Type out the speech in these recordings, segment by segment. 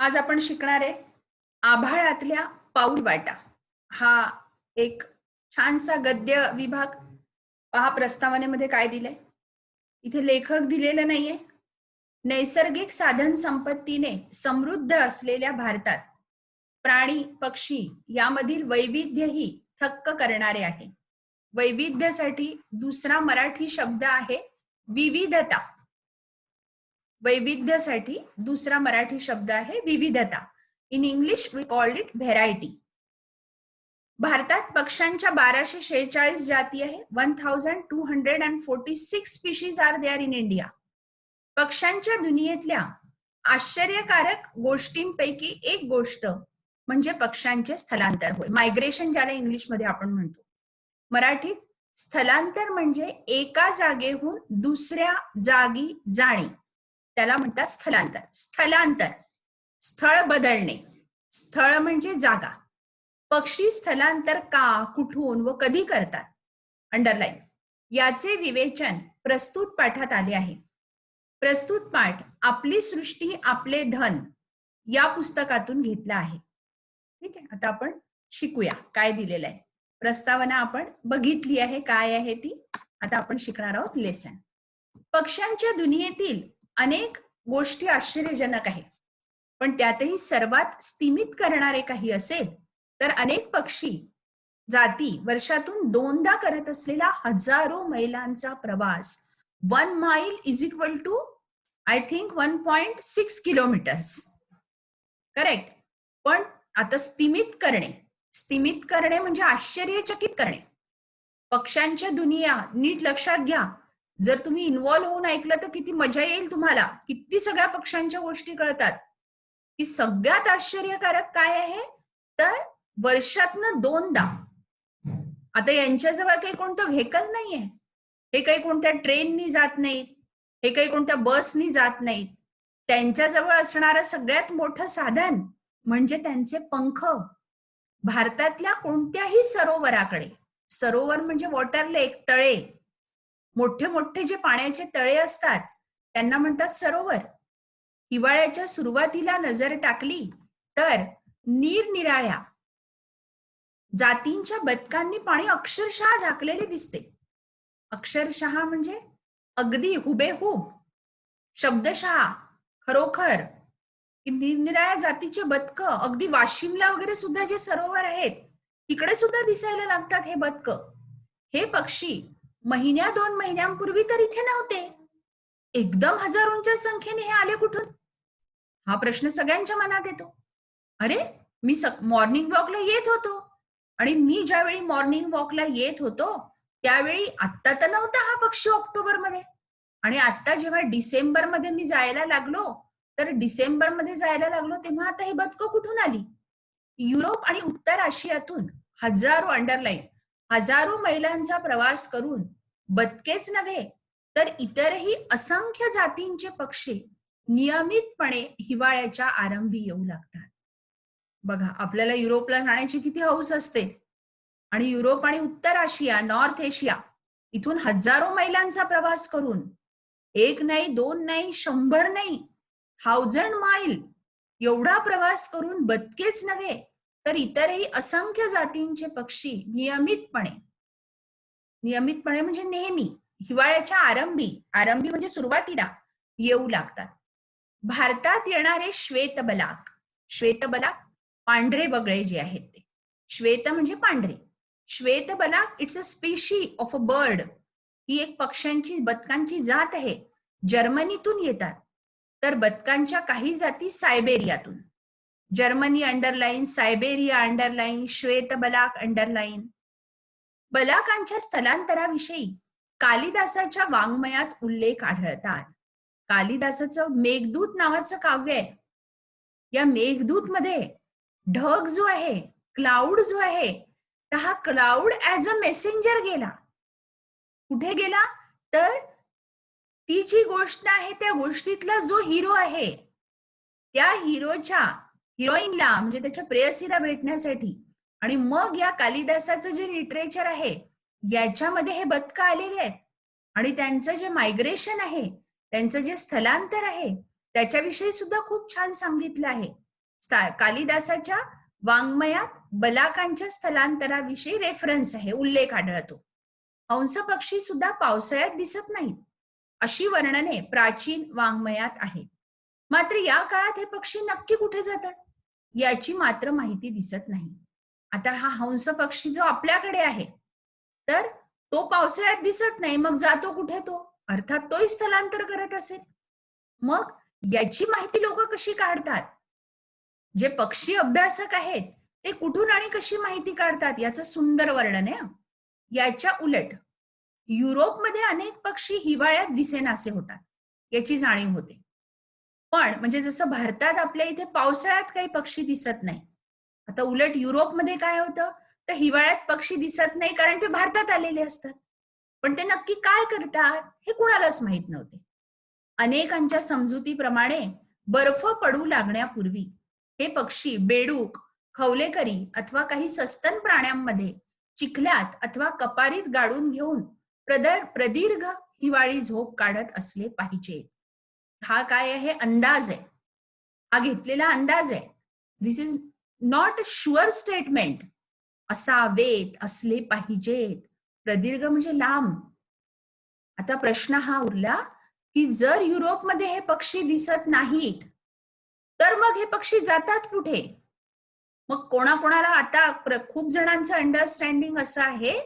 आज आपण शिकणार आहे आभाळातल्या पाऊल वाटा. हा एक छानसा गद्य विभाग पहा प्रस्तावनेमध्ये काय दिलंय? इथे लेखक दिलेलं नाहीये. नैसर्गिक साधन संपत्तीने समृद्ध असलेल्या भारतात प्राणी पक्षी यामधील वैविध्यही थक्क करणारे आहे. वैविध्यासाठी दुसरा मराठी शब्द आहे विविधता. वैविध्यासाठी दुसरा मराठी शब्द आहे विविधता. In English we called it variety भारतात पक्ष्यांच्या बाराशे शेहेचाळीस जाती आहे. One thousand two hundred and forty six species are there in India पक्ष्यांच्या दुनियेतल्या आश्चर्यकारक गोष्टींपैकी एक गोष्ट म्हणजे पक्ष्यांचे स्थलांतर होय. मायग्रेशन ज्याला इंग्लिशमध्ये आपण म्हणतो. मराठीत स्थलांतर म्हणजे एका जागेहून दुसऱ्या जागी जाणे. त्याला म्हणतात स्थलांतर. स्थलांतर. स्थळ बदलणे. स्थळ म्हणजे जागा. पक्षी स्थलांतर का कुठून व कधी करतात? अंडरलाईन याचे विवेचन प्रस्तुत पाठात आले आहे. प्रस्तुत पाठ आपली सृष्टी आपले धन या पुस्तकातून घेतला आहे. ठीक आहे आता आपण शिकूया. काय दिलेलं आहे? प्रस्तावना आपण बघितली आहे. काय आहे ती? आता आपण शिकणार आहोत लेसन पक्ष्यांच्या दुनियेतील अनेक गोष्टी आश्चर्यजनक आहेत. पण त्यातही सर्वात स्थिमित करणारे काही असेल तर अनेक पक्षी जाती वर्षातून दोनदा करत असलेला हजारो मैलांचा प्रवास one mile is equal to I think one point six kilometres correct पण आता स्थिमित करणे. स्थिमित करणे म्हणजे आश्चर्यचकित करणे. पक्ष्यांच्या दुनिया नीट लक्षात घ्या. जर तुम्ही इन्व्हॉल्व्ह होऊन ऐकलं तर किती मजा येईल तुम्हाला. किती सगळ्या पक्षांच्या गोष्टी कळतात. की सगळ्यात आश्चर्यकारक काय आहे? तर वर्षातनं दोनदा. आता यांच्याजवळ काही कोणतं व्हेकल नाहीये. हे काही कोणत्या ट्रेननी जात नाहीत. हे काही कोणत्या बसनी जात नाहीत. त्यांच्याजवळ असणारं सगळ्यात मोठं साधन म्हणजे त्यांचे पंख. भारतातल्या कोणत्याही सरोवराकडे. सरोवर म्हणजे वॉटर लेक तळे. मोठे मोठे जे पाण्याचे तळे असतात त्यांना म्हणतात सरोवर. हिवाळ्याच्या सुरुवातीला नजर टाकली तर निरनिराळ्या जातींच्या बदकांनी पाणी अक्षरशः झाकलेले दिसते. अक्षरशः म्हणजे अगदी हुबेहूब शब्दशः खरोखर. निरनिराळ्या जातीचे बदक अगदी वाशिमला वगैरे सुद्धा जे सरोवर आहेत तिकडे सुद्धा दिसायला लागतात हे बदक. हे पक्षी महिन्या दोन महिन्यांपूर्वी तर इथे नव्हते. एकदम हजारोंच्या संख्येने हे आले कुठून? हा प्रश्न सगळ्यांच्या मनात येतो. अरे मी मॉर्निंग वॉकला येत होतो. आणि मी ज्यावेळी मॉर्निंग वॉकला येत होतो त्यावेळी आत्ता तर नव्हता हा पक्षी ऑक्टोबरमध्ये आणि आता जेव्हा डिसेंबरमध्ये मी जायला लागलो तर डिसेंबरमध्ये जायला लागलो तेव्हा आता हे बदक कुठून आली? युरोप आणि उत्तर आशियातून हजारो अंडरलाईन हजारो मैलांचा प्रवास करून बदकेच नव्हे तर इतरही असंख्य जातींचे पक्षी नियमितपणे हिवाळ्याच्या आरंभी येऊ लागतात. बघा आपल्याला युरोपला जाण्याची किती हौस असते. आणि युरोप आणि उत्तर आशिया नॉर्थ एशिया इथून हजारो मैलांचा प्रवास करून एक नाही दोन नाही शंभर नाही थाउजंड माईल एवढा प्रवास करून बदकेच नव्हे. तर इतरही असंख्य जातींचे पक्षी नियमितपणे नियमितपणे म्हणजे नेहमी हिवाळ्याच्या आरंभी आरंभी म्हणजे सुरुवातीला येऊ लागतात. भारतात येणारे श्वेतबलाक श्वेतबलाक पांढरे बगळे जे आहेत ते. श्वेत म्हणजे पांढरे. श्वेतबलाक it's a species of a bird ही एक पक्ष्यांची बदकांची जात आहे. जर्मनीतून येतात. तर बदकांच्या काही जाती सायबेरियातून. जर्मनी अंडरलाईन सायबेरिया अंडरलाईन श्वेतबलाक अंडरलाईन बलाकांच्या स्थलांतराविषयी कालिदासाच्या वाङ्मयात उल्लेख आढळतात. कालिदासाचं मेघदूत नावाचं काव्य आहे. या मेघदूत मध्ये ढग जो आहे क्लाउड जो आहे तर हा क्लाउड ऍज अ मेसेंजर गेला. कुठे गेला? तर ती जी गोष्ट आहे त्या गोष्टीतला जो हिरो आहे त्या हिरोच्या हिरोईनला म्हणजे त्याच्या प्रेयसीला भेटण्यासाठी. आणि मग या कालिदासाचं जे लिटरेचर आहे याच्यामध्ये हे बदक आलेले आहेत. आणि त्यांचं जे मायग्रेशन आहे त्यांचं जे स्थलांतर आहे त्याच्याविषयी सुद्धा खूप छान सांगितलं आहे. कालिदासाच्या वाङ्मयात बलाकांच्या स्थलांतराविषयी रेफरन्स आहे उल्लेख आढळतो. हंस पक्षी सुद्धा पावसाळ्यात दिसत नाहीत. अशी वर्णने प्राचीन वाङ्मयात आहेत. मात्र या काळात हे पक्षी नक्की कुठे जातात? याची मात्र माहिती दिसत नाही. आता हा हंस पक्षी जो आपल्याकडे आहे तर तो पावसाळ्यात दिसत नाही मग जातो कुठे तो? अर्थात तोही स्थलांतर करत असेल. मग याची माहिती लोक कशी काढतात? जे पक्षी अभ्यासक आहेत ते कुठून आणि कशी माहिती काढतात? याचं सुंदर वर्णन आहे याच्या उलट युरोपमध्ये अनेक पक्षी हिवाळ्यात दिसेनासे होतात याची जाणीव होते. पण म्हणजे जसं भारतात आपल्या इथे पावसाळ्यात काही पक्षी दिसत नाही. आता उलट युरोपमध्ये काय होतं? तर हिवाळ्यात पक्षी दिसत नाही कारण ते भारतात आलेले असतात. पण ते नक्की काय करतात हे कुणालाच माहीत नव्हते. अनेकांच्या समजुतीप्रमाणे बर्फ पडू लागण्यापूर्वी हे पक्षी बेडूक खवलेकरी अथवा काही सस्तन प्राण्यांमध्ये चिखल्यात अथवा कपारीत गाडून घेऊन प्रदर प्रदीर्घ हिवाळी झोप काढत असले पाहिजेत. हा काय आहे? अंदाज आहे. हा घेतलेला अंदाज आहे. This is not sure statement असावेत असले पाहिजेत. प्रदीर्घ म्हणजे लांब. आता प्रश्न हा उरला की जर युरोपमध्ये हे पक्षी दिसत नाहीत तर मग हे पक्षी जातात कुठे? मग कोणाकोणाला आता खूप जणांचं अंडरस्टँडिंग असं आहे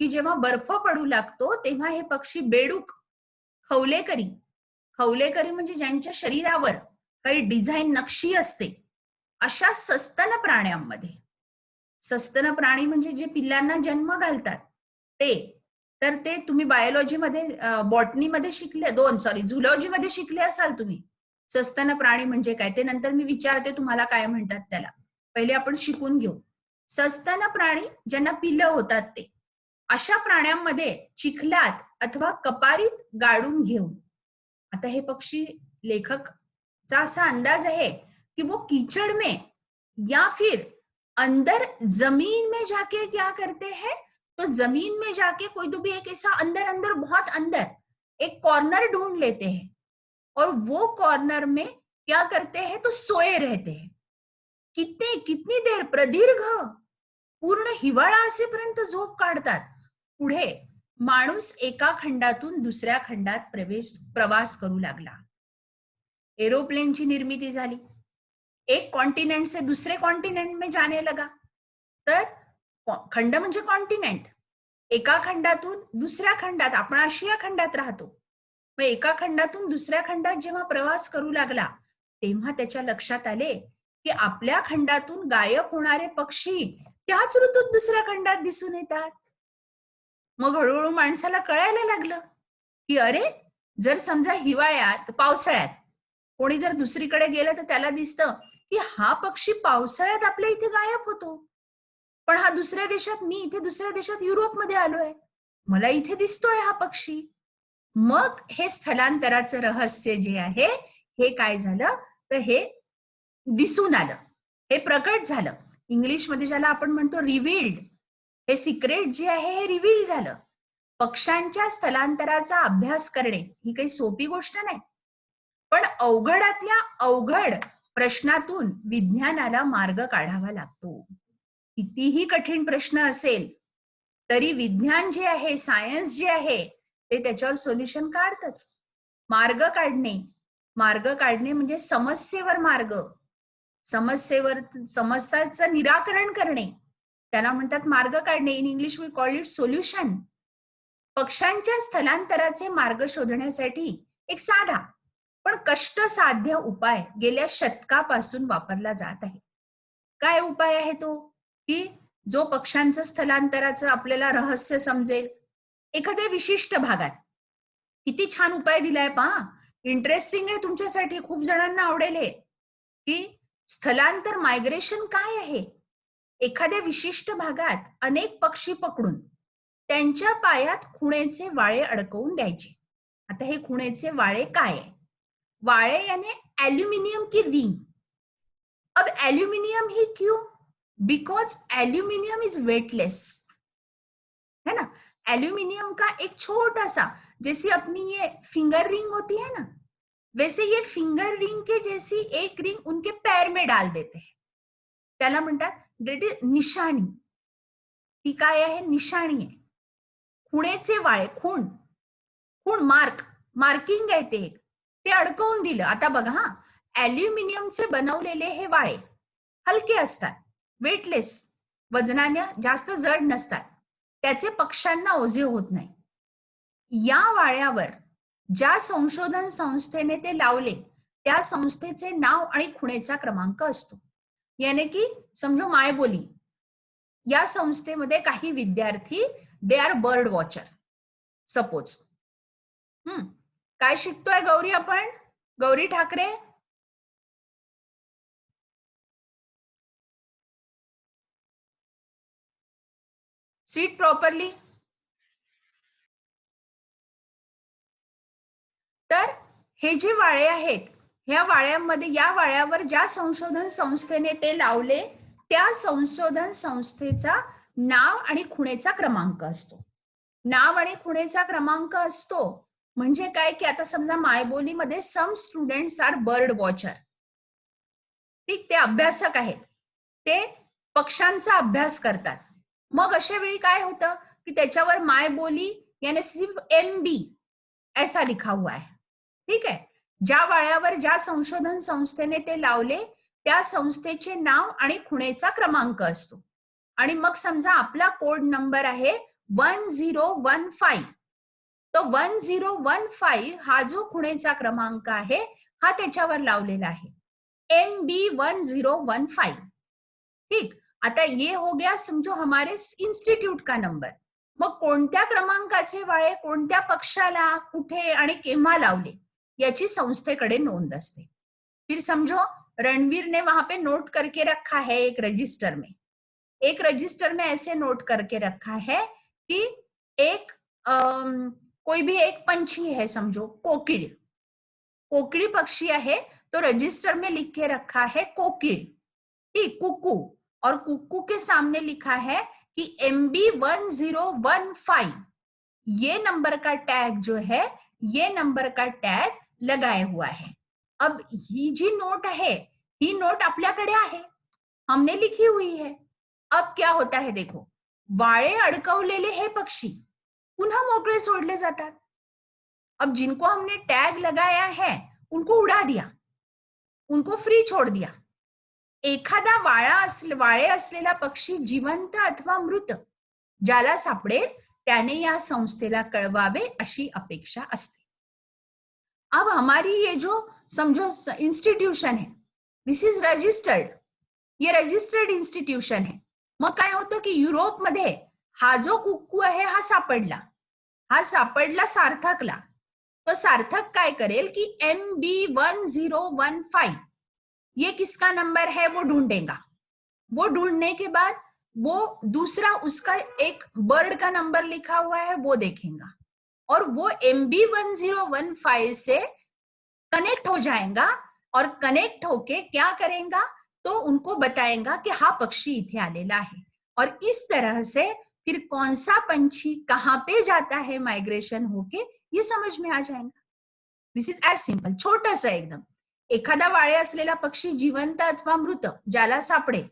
की जेव्हा बर्फ पडू लागतो तेव्हा हे पक्षी बेडूक खवलेकरी हौलेकरी म्हणजे ज्यांच्या शरीरावर काही डिझाईन नक्षी असते अशा सस्तन प्राण्यांमध्ये. सस्तन प्राणी म्हणजे जे पिल्लांना जन्म घालतात. ते तर ते तुम्ही बायोलॉजीमध्ये बॉटनीमध्ये शिकले दोन सॉरी झुलॉजीमध्ये शिकले असाल तुम्ही. सस्तन प्राणी म्हणजे काय? ते नंतर मी विचारते तुम्हाला काय म्हणतात त्याला. पहिले आपण शिकून घेऊ. सस्तन प्राणी ज्यांना पिलं होतात ते अशा प्राण्यांमध्ये चिखलात अथवा कपारीत गाडून घेऊन आता हे पक्षी लेखकचा असा अंदाज आहे कि वो कीचड़ में या फिर अंदर ज़मीन में जाके क्या करते हैं? तो ज़मीन में जाके कोई तो भी एक ऐसा अंदर अंदर, बहुत अंदर, एक कॉर्नर ढूंढ लेते हैं। और वो कॉर्नर में क्या करते हैं? तो सोए रहते हैं। कितने, कितनी देर प्रदीर्घ पूर्ण हिवाळा असेपर्यंत झोप काढतात? पुढे माणूस एका खंडातून दुसऱ्या खंडात प्रवेश प्रवास करू लागला. एरोप्लेनची निर्मिती झाली. एक कॉन्टिनेंट से दुसरे कॉन्टिनेंट में जाने लगा. तर खंड म्हणजे कॉन्टिनेंट. एका खंडातून दुसऱ्या खंडात आपण आशिया खंडात राहतो. मग एका खंडातून दुसऱ्या खंडात जेव्हा प्रवास करू लागला तेव्हा त्याच्या लक्षात आले की आपल्या खंडातून गायब होणारे पक्षी त्याच ऋतूत दुसऱ्या खंडात दिसून येतात. मग हळूहळू माणसाला कळायला लागलं की अरे जर समजा हिवाळ्यात पावसाळ्यात कोणी जर दुसरीकडे गेलं तर त्याला दिसतं की हा पक्षी पावसाळ्यात आपल्या इथे गायब होतो. पण हा दुसऱ्या देशात मी इथे दुसऱ्या देशात युरोपमध्ये आलोय. मला इथे दिसतोय हा पक्षी. मग हे स्थलांतराचं रहस्य जे आहे हे काय झालं? तर हे दिसून आलं. हे प्रकट झालं. इंग्लिशमध्ये ज्याला आपण म्हणतो रिव्हिल्ड हे सिक्रेट जे आहे हे रिव्हील झालं. पक्षांच्या स्थलांतराचा अभ्यास करणे ही काही सोपी गोष्ट नाही. पण अवघडातल्या अवघड प्रश्नातून विज्ञानाला मार्ग काढावा लागतो. कितीही कठीण प्रश्न असेल तरी विज्ञान जे आहे सायन्स जे आहे ते त्याच्यावर सोल्युशन काढतच. मार्ग काढणे मार्ग काढणे म्हणजे समस्येवर मार्ग. समस्येवर समस्याचं निराकरण करणे. त्याला म्हणतात मार्ग काढणे. In English we call it solution पक्षांच्या स्थलांतराचे मार्ग शोधण्यासाठी एक साधा पण कष्टसाध्य उपाय गेल्या शतकापासून वापरला जात आहे. काय उपाय आहे तो? की जो पक्षांचं स्थलांतराचं आपल्याला रहस्य समजेल. एखाद्या विशिष्ट भागात. किती छान उपाय दिलाय पहा. इंटरेस्टिंग आहे तुमच्यासाठी. खूप जणांना आवडेल की स्थलांतर मायग्रेशन काय आहे? एखाद्या विशिष्ट भागात अनेक पक्षी पकडून त्यांच्या पायात खुणेचे वाळे अडकवून आता हे खुणेचे वाळे काय आहे? याने एल्युमिनियम की रिंग? अब एल्युमिनियम ही क्यों? Because aluminium is weightless. है ना? एल्यूमिनियम का एक छोटा सा जैसी अपनी ये फिंगर रिंग होती है ना? वैसे ये फिंगर रिंग के जैसी एक रिंग उनके पैर में डाल देते हैं। डेट इज निशाणी. ती काय आहे? निशाणी आहे. खुणेचे वाळे खूण. खूण मार्क. मार्किंग आहे ते एक. ते अडकवून दिलं. आता बघा हा. अल्युमिनियमचे बनवलेले हे वाळे हलके असतात. वेटलेस वजनाने जास्त जड नसतात. त्याचे पक्ष्यांना ओझे होत नाही. या वाळ्यावर ज्या संशोधन संस्थेने ते लावले त्या संस्थेचे नाव आणि खुणेचा क्रमांक असतो. याने की समजो मायबोली या संस्थेमध्ये काही विद्यार्थी they are bird watcher suppose hmm. काय शिकतोय गौरी आपण? गौरी ठाकरे? सीट प्रॉपरली तर हे जे वाळे आहेत ह्या वाळ्यामध्ये या वाळ्यावर ज्या संशोधन संस्थेने ते लावले त्या संशोधन संस्थेचा नाव आणि खुणेचा क्रमांक असतो. नाव आणि खुणेचा क्रमांक असतो म्हणजे काय? की आता समजा मायबोलीमध्ये some students are bird watcher ठीक ते अभ्यासक आहेत. ते पक्षांचा अभ्यास करतात. मग अशा वेळी काय होतं? की त्याच्यावर मायबोली याने सिर्फ एम बी ऐसा लिखा हुआ है ठीक आहे? ज्या वाळ्यावर ज्या संशोधन संस्थेने ते लावले त्या संस्थेचे नाव आणि खुणेचा क्रमांक असतो. आणि मग समजा आपला कोड नंबर आहे वन झिरो वन फाईव्ह. तो वन झिरो वन फाईव्ह हा जो खुणेचा क्रमांक आहे हा त्याच्यावर लावलेला आहे. M B one zero one five. ठीक? आता ये हो गया समजो हमारे इन्स्टिट्यूट का नंबर. मग कोणत्या क्रमांकाचे वाळे कोणत्या पक्षाला कुठे आणि केव्हा लावले? याची संस्थेकडे नोंद असते. फिर समझो रणवीर ने वहाँ पे नोट करके रखा है एक रजिस्टर में. एक रजिस्टर में ऐसे नोट करके रखा है कि एक अम, कोई भी एक पंछी है समझो कोकिल. कोकिली पक्षी है तो रजिस्टर में लिख के रखा है कोकिल. ठीक कुकू. और कुकू के सामने लिखा है कि M B one zero one five ये नंबर का टैग जो है ये नंबर का टैग लगाया हुआ है। अब ही जी नोट है, ही नोट आपल्याकडे आहे, हमने लिखी हुई है। अब क्या होता है देखो, वाळे अडकवलेले हे पक्षी पुन्हा मोकळे सोडले जातात। अब जिनको हमने टैग लगाया है, उनको उड़ा दिया, उनको फ्री छोड़ दिया। एखादा वाळा असले, वाळे असलेला पक्षी जिवंत अथवा मृत, ज्याला सापडेल त्याने या संस्थेला कळवावे अशी अपेक्षा असते। अब हमारी ये जो, समझो इंस्टीट्यूशन है दिस इज़ रजिस्टर्ड ये रजिस्टर्ड इंस्टीट्यूशन है। मग काय होतं की युरोपमध्ये हा जो कुक्कू आहे, हा सापडला. हा सापडला, सार्थकला. तो सार्थक काय करेल की M B one zero one five ये किसका नंबर है? वो ढूंढेगा. वो ढूँढने के बाद वो दूसरा, उसका एक बर्ड का नंबर लिखा हुआ है, वो देखेगा. और वो M B one zero one five से कनेक्ट हो जाएगा और कनेक्ट होके क्या करेगा? तो उनको बताएगा कि हा, पक्षी इथे आलेला है। और इस तरह से फिर कौन सा पंछी कहाँ पे जाता है माइग्रेशन होके, ये समझ में आ जाएगा। दिस इज़ एज सिंपल छोटस एकदम। एखादा वाळे असलेला पक्षी जिवंत अथवा मृत, ज्याला सापडेल,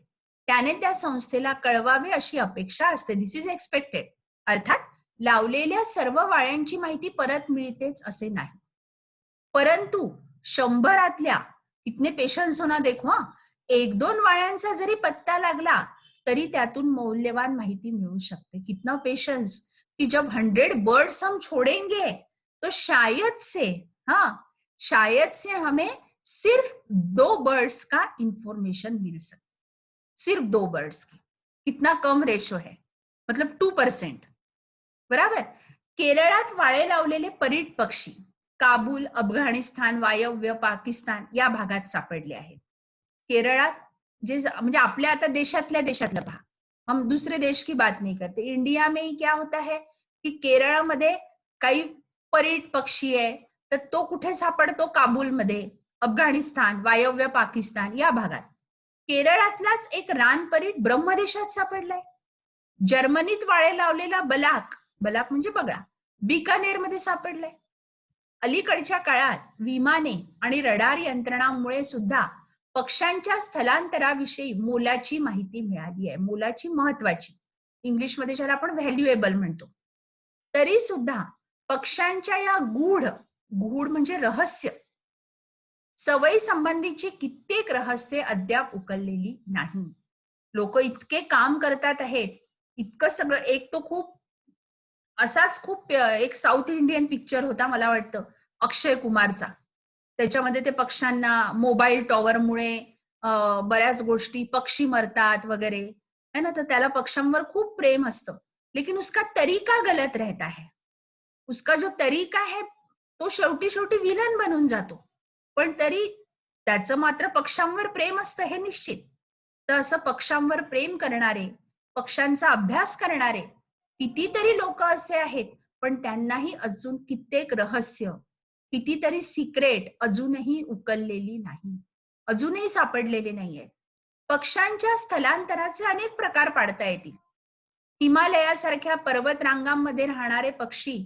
त्याने त्या संस्थेला कळवावे अशी अपेक्षा असते. दिस इज़ एक्सपेक्टेड अर्थात लावलेल्या सर्व वाळ्यांची माहिती परत मिळतेच असे नाही. परंतु शंभरातल्या इतने पेशन्स होना देखो हा एक दोन वाळ्यांचा जरी पत्ता लागला तरी त्यातून मौल्यवान माहिती मिळू शकते. कितना पेशन्स कि जब हंड्रेड बर्ड्स हम छोड़ेंगे तो शायद से हाँ शायद से हमें सिर्फ दो बर्ड्स का इंफॉर्मेशन मिल सके। सिर्फ दो बर्ड्स की। कितना कम रेशो है? मतलब टू परसेंट बराबर? केरळात वाळे लावलेले परीट पक्षी काबूल अफगाणिस्तान वायव्य पाकिस्तान या भागात सापडले आहेत. केरळात जे म्हणजे आपल्या आता देशातल्या देशातला भाग. हम दुसरे देश की बात नाही करते. इंडिया में ही क्या होता है की केरळामध्ये काही परीट पक्षी आहे तर तो कुठे सापडतो? काबूलमध्ये अफगाणिस्तान वायव्य पाकिस्तान या भागात. केरळातलाच एक रानपरीट ब्रह्मदेशात सापडलाय. जर्मनीत वाळे लावलेला बलाक बलाक म्हणजे बगळा. बिकानेरमध्ये सापडलाय. अलीकडच्या काळात विमाने आणि रडार यंत्रणांमुळे सुद्धा पक्ष्यांच्या स्थलांतराविषयी मोलाची माहिती मिळाली आहे. मोलाची महत्वाची इंग्लिशमध्ये ज्याला आपण व्हॅल्युएबल म्हणतो. तरी सुद्धा पक्ष्यांच्या या गूढ गूढ म्हणजे रहस्य सवयी संबंधीची कित्येक रहस्य अद्याप उकललेली नाही. लोक इतके काम करतात आहेत. इतकं सगळं एक तो खूप असाच खूप एक साऊथ इंडियन पिक्चर होता मला वाटतं अक्षय कुमारचा. त्याच्यामध्ये ते पक्ष्यांना मोबाईल टॉवरमुळे बऱ्याच गोष्टी पक्षी मरतात वगैरे है ना? तर त्याला पक्ष्यांवर खूप प्रेम असतं. लेकिन उसका तरीका गलत रहता है. उसका जो तरीका है तो शेवटी शेवटी विलन बनून जातो. पण तरी त्याचं मात्र पक्ष्यांवर प्रेम असतं हे निश्चित. तर असं पक्ष्यांवर प्रेम करणारे पक्ष्यांचा अभ्यास करणारे कितीतरी लोक असे आहेत पण त्यांनाही अजून कित्येक रहस्य कितीतरी सिक्रेट अजूनही उकललेली नाही अजूनही सापडलेले नाहीयेत. पक्ष्यांच्या स्थलांतराचे अनेक प्रकार पाडता येतील. हिमालयासारख्या पर्वत रांगांमध्ये राहणारे पक्षी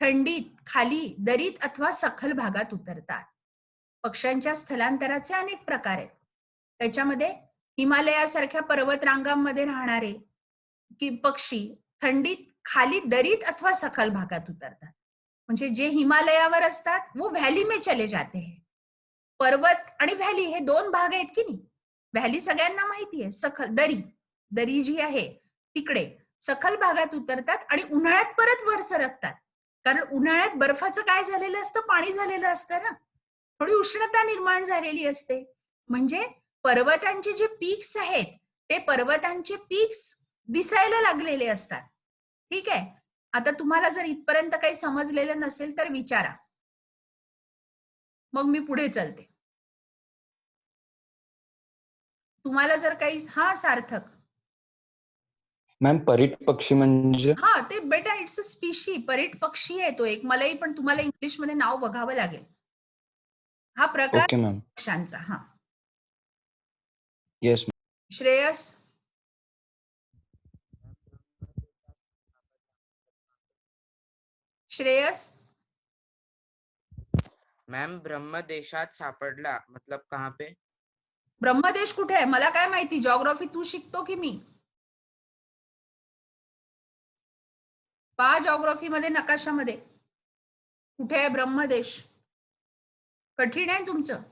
थंडीत खाली दरीत अथवा सखल भागात उतरतात. पक्ष्यांच्या स्थलांतराचे अनेक प्रकार आहेत. त्याच्यामध्ये हिमालयासारख्या पर्वत रांगांमध्ये राहणारे की पक्षी थंडीत खाली दरीत अथवा सखल भागात उतरतात. म्हणजे जे हिमालयावर असतात वो व्हॅली में चले जाते हैं. पर्वत आणि व्हॅली हे दोन भाग आहेत की नाही? व्हॅली सगळ्यांना माहिती आहे सखल दरी. दरी जी आहे तिकडे. सखल भागात उतरतात आणि उन्हाळ्यात परत वर सरकतात. कारण उन्हाळ्यात बर्फाचं काय झालेलं असतं? पाणी झालेलं असतं ना? थोडी उष्णता निर्माण झालेली असते. म्हणजे पर्वतांचे जे पीक्स आहेत ते पर्वतांचे पीक्स दिसायला लागलेले असतात. ठीक आहे? आता तुम्हाला जर इथपर्यंत काही समजलेलं नसेल तर विचारा. मग मी पुढे चलते. तुम्हाला जर काही हा सार्थक. मॅम परीट पक्षी म्हणजे? हा ते बेटा इट्स अ स्पीशी परीट पक्षी आहे तो एक. मलाही पण तुम्हाला इंग्लिशमध्ये नाव बघावं लागेल. हा प्रकार ओके मॅम पक्ष्यांचा हा. येस श्रेयस? श्रेयस? मैम ब्रह्म देशात सापडला. मतलब कहाँ पे? ब्रह्मदेश कुठे आहे? मला काय माहिती? जॉग्राफी तू शिकतो की मी? पहा जॉग्राफी मध्ये नकाशामध्ये. कुठे आहे ब्रह्मदेश? कठीण आहे तुमचं.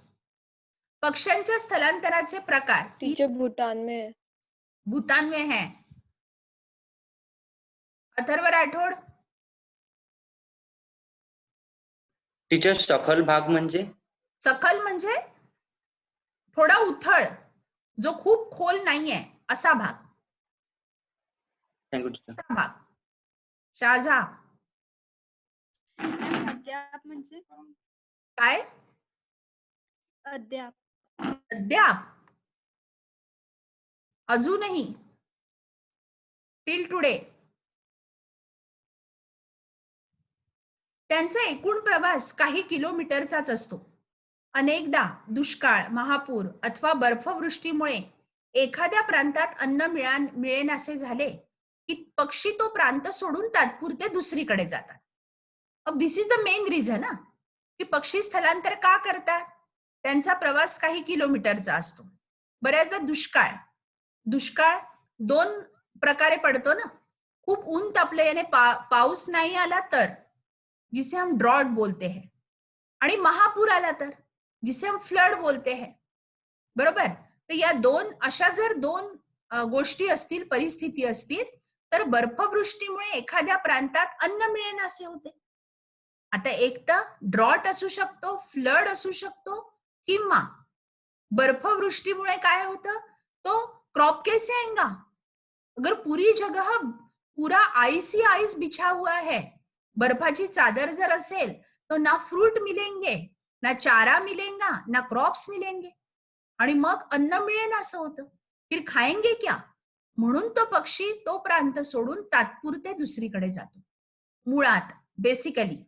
पक्ष्यांच्या स्थलांतराचे प्रकार. टीचर भूटान में भूतान में है. अथर्व राठोड? टीचर सखल भाग म्हणजे? सखल म्हणजे थोडा उथळ जो खूप खोल नाहीये असा भाग. थँक्यू टीचर असा भाग. शाहजा अद्याप म्हणजे? काय? अद्याप अद्याप अजूनही. टिल टुडे त्यांचा एकूण प्रवास काही किलोमीटरचाच असतो. अनेकदा दुष्काळ महापूर अथवा बर्फवृष्टीमुळे एखाद्या प्रांतात अन्न मिळा मिळेनासे झाले की पक्षी तो प्रांत सोडून तात्पुरते दुसरीकडे जातात. अब this is the main reason ना की पक्षी स्थलांतर का करतात? त्यांचा प्रवास काही किलोमीटरचा असतो. बऱ्याचदा दुष्काळ दुष्काळ दोन प्रकारे पडतो ना? खूप ऊन तापले याने पा, पाऊस नाही आला तर जिसे हम ड्रॉट बोलते हैं, आणि महापूर आला तर, जिसे हम फ्लड बोलते हैं. बरोबर? तर या दोन, अशा जर दोन गोष्टी असतील, परिस्थिती असतील, तर बर्फवृष्टीमुळे एखाद्या प्रांतात अन्न मिळेन असे होते. आता एक तर ड्रॉट असू शकतो फ्लड असू शकतो, किंवा बर्फवृष्टीमुळे काय होतं? तो क्रॉप कैसे आएगा अगर पूरी जगह पूरा आइस ही आइस बिछा हुआ है बर्फाची चादर जर असेल तो ना फ्रूट मिलेंगे ना चारा मिलेगा ना क्रॉप्स मिलेंगे. आणि मग अन्न मिळेल असं होतं. फिर खायंगे क्या? म्हणून तो पक्षी तो प्रांत सोडून तात्पुरते दुसरीकडे जातो. मुळात बेसिकली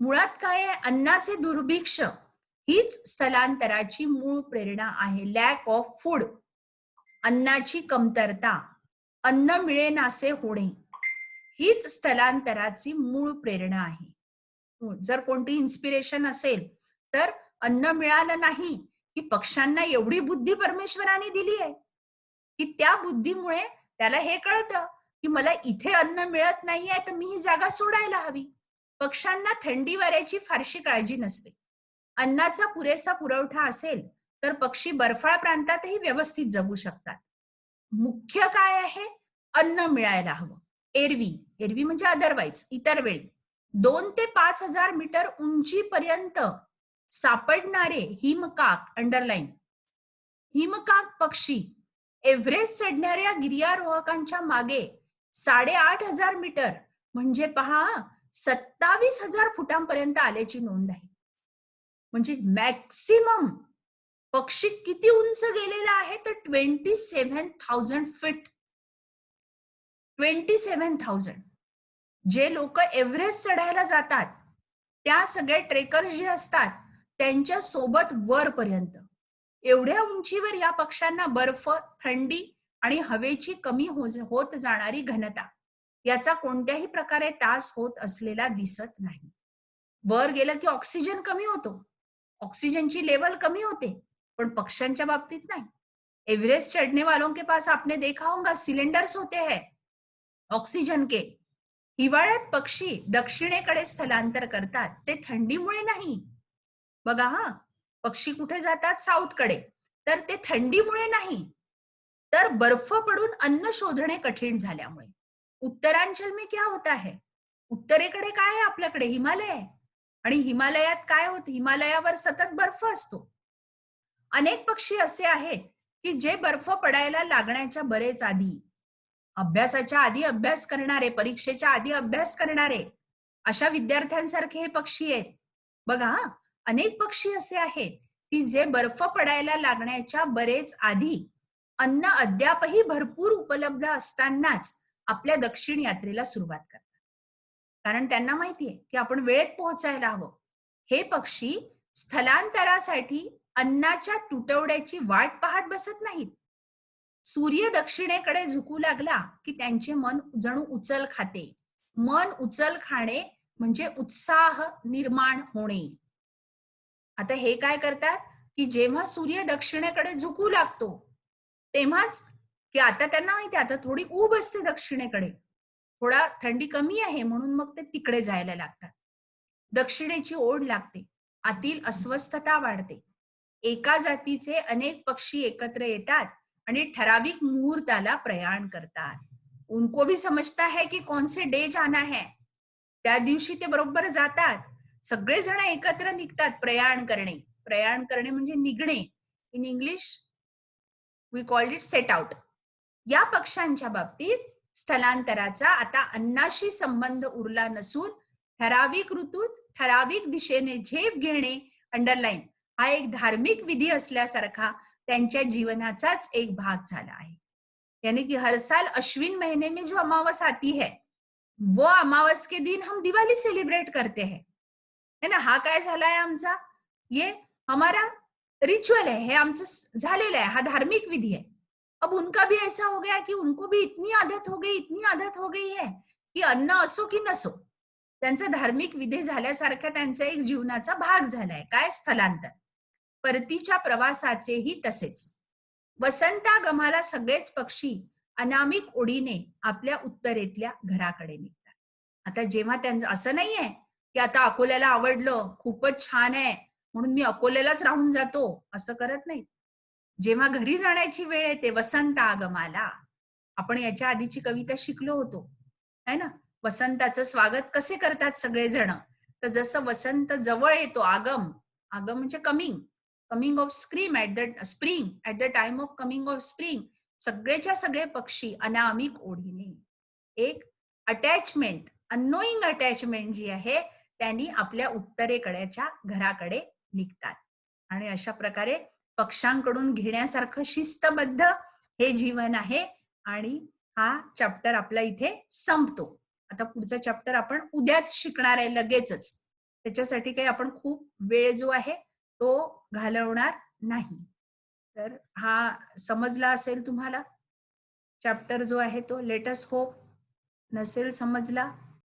मुळात काय आहे? अन्नाचे दुर्भिक्ष हीच स्थलांतराची मूळ प्रेरणा आहे. लॅक ऑफ फूड अन्नाची कमतरता. अन्न मिळेनासे होणे. हीच स्थलांतराची मूळ प्रेरणा आहे. जर कोणती इन्स्पिरेशन असेल तर अन्न मिळालं नाही की पक्ष्यांना एवढी बुद्धी परमेश्वराने दिली आहे. की त्या बुद्धीमुळे त्याला हे कळतं की मला इथे अन्न मिळत नाहीये तर मी ही जागा सोडायला हवी. पक्ष्यांना थंडी वाऱ्याची फारशी काळजी नसते. अन्नाचा पुरेसा पुरवठा असेल तर पक्षी बर्फाळ प्रांतातही व्यवस्थित जगू शकतात. मुख्य काय आहे? अन्न मिळायला हवं. एरवी. एरवी म्हणजे अदरवाईज इतर वेळी. दोन ते पाच हजार मीटर उंचीपर्यंत सापडणारे हिमकाक अंडरलाईन हिमकाक पक्षी एव्हरेस्ट चढणाऱ्या गिर्यारोहकांच्या मागे साडेआठ हजार मीटर म्हणजे पहा सत्तावीस हजार फुटांपर्यंत आल्याची नोंद आहे. म्हणजे मॅक्सिमम पक्षी किती उंच गेलेला आहे? तर twenty seven thousand feet twenty seven thousand जे लोक एव्हरेस्ट चढायला जातात त्या सगळ्या ट्रेकर्स जे असतात त्यांच्यासोबत वरपर्यंत. एवढ्या उंचीवर या पक्ष्यांना बर्फ थंडी आणि हवेची कमी हो- होत जाणारी घनता याचा कोणत्याही प्रकारे तास होत असलेला दिसत नाही. वर गेलं की ऑक्सिजन कमी होतो. ऑक्सिजनची लेवल कमी होते पण पक्ष्यांच्या बाबतीत नाही. एव्हरेस्ट चढ़ने वालों के पास आपने देखा होगा सिलेंडर्स होते हैं. ऑक्सिजन के. हिवाळ्यात पक्षी दक्षिणेकडे स्थलांतर करतात. ते थंडीमुळे नाही. बघा हा पक्षी कुठे जातात? साऊथकडे. तर ते थंडीमुळे नाही. तर बर्फ पडून अन्न शोधणे कठीण झाल्यामुळे. उत्तरांचल में क्या होता है? उत्तरेकडे काय आहे आपल्याकडे? हिमालय. आहे आणि हिमालयात काय होत? हिमालयावर सतत बर्फ असतो. अनेक पक्षी असे आहेत की जे बर्फ पडायला लागण्याच्या बरेच आधी अभ्यासाच्या आधी अभ्यास करणारे परीक्षेच्या आधी अभ्यास करणारे अशा विद्यार्थ्यांसारखे हे पक्षी आहेत. बघा अनेक पक्षी असे आहेत की जे बर्फ पडायला लागण्याच्या बरेच आधी अन्न अद्यापही भरपूर उपलब्ध असतानाच आपल्या दक्षिण यात्रेला सुरुवात करतात. कारण त्यांना माहितीये की आपण वेळेत पोहोचायला हवं. हे पक्षी स्थलांतरासाठी अन्नाच्या तुटवड्याची वाट पाहत बसत नाहीत. सूर्य दक्षिणेकडे झुकू लागला की त्यांचे मन जणू उचल खाते. मन उचल खाणे म्हणजे उत्साह निर्माण होणे. आता हे काय करतात? की जेव्हा सूर्य दक्षिणेकडे झुकू लागतो तेव्हाच की आता त्यांना माहिती आता थोडी ऊब असते दक्षिणेकडे. थोडा थंडी कमी आहे म्हणून मग ते तिकडे जायला लागतात. दक्षिणेची ओढ लागते आतील अस्वस्थता वाढते. एका जातीचे अनेक पक्षी एकत्र येतात आणि ठराविक मुहूर्ताला प्रयाण करतात. उनको भी समजता है की कौन से डे जाना है. त्या दिवशी ते बरोबर जातात. सगळेजण एकत्र निघतात प्रयाण करणे. प्रयाण करणे म्हणजे निघणे. In English we called it set out या पक्षांच्या बाबतीत स्थलांतराचा आता अन्नाशी संबंध उरला नसून ठराविक ऋतूत ठराविक दिशेने झेप घेणे अंडरलाईन हा एक धार्मिक विधी असल्यासारखा त्यांच्या जीवनाचाच एक भाग झाला आहे. यानी कि हर साल अश्विन महीने में जो अमावस आती है, वो अमावस के दिन हम दिवाली सेलिब्रेट करते हैं. है ना? हा काय झाला आहे आमचा? ये हमारा रिचुअल है, हे आमचं झालेलं आहे, हा धार्मिक विधी है अब उनका भी ऐसा हो गया कि उनको भी इतनी आदत हो गई, इतनी आदत हो गई है की अन्न असो की नसो, त्यांचा धार्मिक विधी झाल्यासारखा त्यांचा एक जीवनाचा भाग झालाय. काय स्थलांतर? परतीच्या प्रवासाचेही तसेच. वसंतागमाला सगळेच पक्षी अनामिक ओढीने आपल्या उत्तरेतल्या घराकडे निघतात. आता जेव्हा त्यांचं असं नाहीये की आता अकोल्याला आवडलं खूपच छान आहे म्हणून मी अकोल्यालाच राहून जातो असं करत नाही. जेव्हा घरी जाण्याची वेळ येते वसंत आगमाला आपण याच्या आधीची कविता शिकलो होतो. है ना? वसंताचं स्वागत कसे करतात सगळेजण? तर जसं वसंत जवळ येतो आगम आगम म्हणजे coming. Coming of scream at the spring at the time of coming of spring सगळेच्या सगळे पक्षी अनामिक ओढीने. एक अटॅचमेंट अनोईंग अटॅचमेंट जी आहे त्यांनी आपल्या उत्तरेकडेच्या घराकडे निघतात. आणि अशा प्रकारे पक्ष्यांकडून घेण्यासारखं शिस्तबद्ध हे जीवन आहे आणि हा चॅप्टर आपला इथे संपतो. आता पुढचा चॅप्टर आपण उद्याच शिकणार आहे लगेचच. त्याच्यासाठी काही आपण खूप वेळ जो आहे तो घालवणार नाही. तर हा समजला असेल तुम्हाला? चॅप्टर जो आहे तो लेटस होप नसेल समजला.